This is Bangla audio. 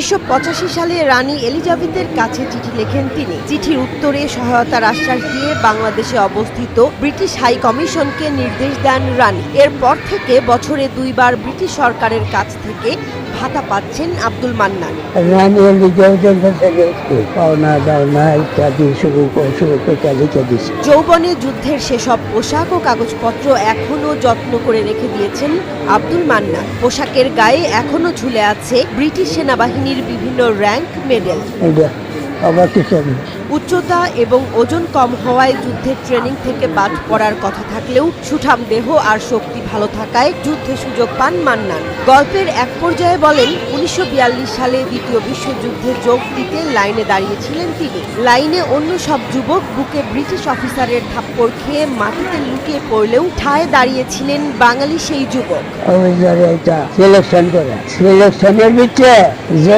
উনিশশো সালে রানী এলিজাবেথের কাছে চিঠি লেখেন তিনি। চিঠির উত্তরে সহায়তার আশ্বাস দিয়ে বাংলাদেশে অবস্থিত ব্রিটিশ হাই কমিশনকে নির্দেশ দেন রানী। এরপর থেকে বছরে দুইবার ব্রিটিশ সরকারের কাছ থেকে ভাতা পাচ্ছেন আব্দুল মান্নান। রানী এলিজাবেথের কাছে পাওনা দাওনা ইত্যাদি শুরু শুরু করে লিখে দিছি যৌবনে যুদ্ধের সেসব পোশাক ও কাগজপত্র এখনও যত্ন করে রেখে দিয়েছেন আব্দুল মান্নান। পোশাকের গায়ে এখনও ঝুলে আছে ব্রিটিশ সেনাবাহিনীর বিভিন্ন র্যাঙ্ক মেডেল। কিছু উচ্চতা এবং ওজন কম হওয়ায় যুদ্ধের ট্রেনিং থেকে বাদ পড়ার কথা থাকলেও সুঠাম দেহ আর শক্তি ভালো থাকায় যুদ্ধে সুযোগ পান মান্নান। গল্পের এক পর্যায়ে বলেন উনিশশো বিয়াল্লিশ সালে দ্বিতীয় বিশ্বযুদ্ধে যোগ দিতে লাইনে দাঁড়িয়েছিলেন তিনি। লাইনে অন্য সব যুবক বুকে ব্রিটিশ অফিসারের থাপ্পড় খেয়ে মাটিতে লুকিয়ে পড়লেও ঠায় দাঁড়িয়েছিলেন বাঙালি সেই যুবক। এটা সিলেকশন করে। সিলেকশনের ভিতরে যে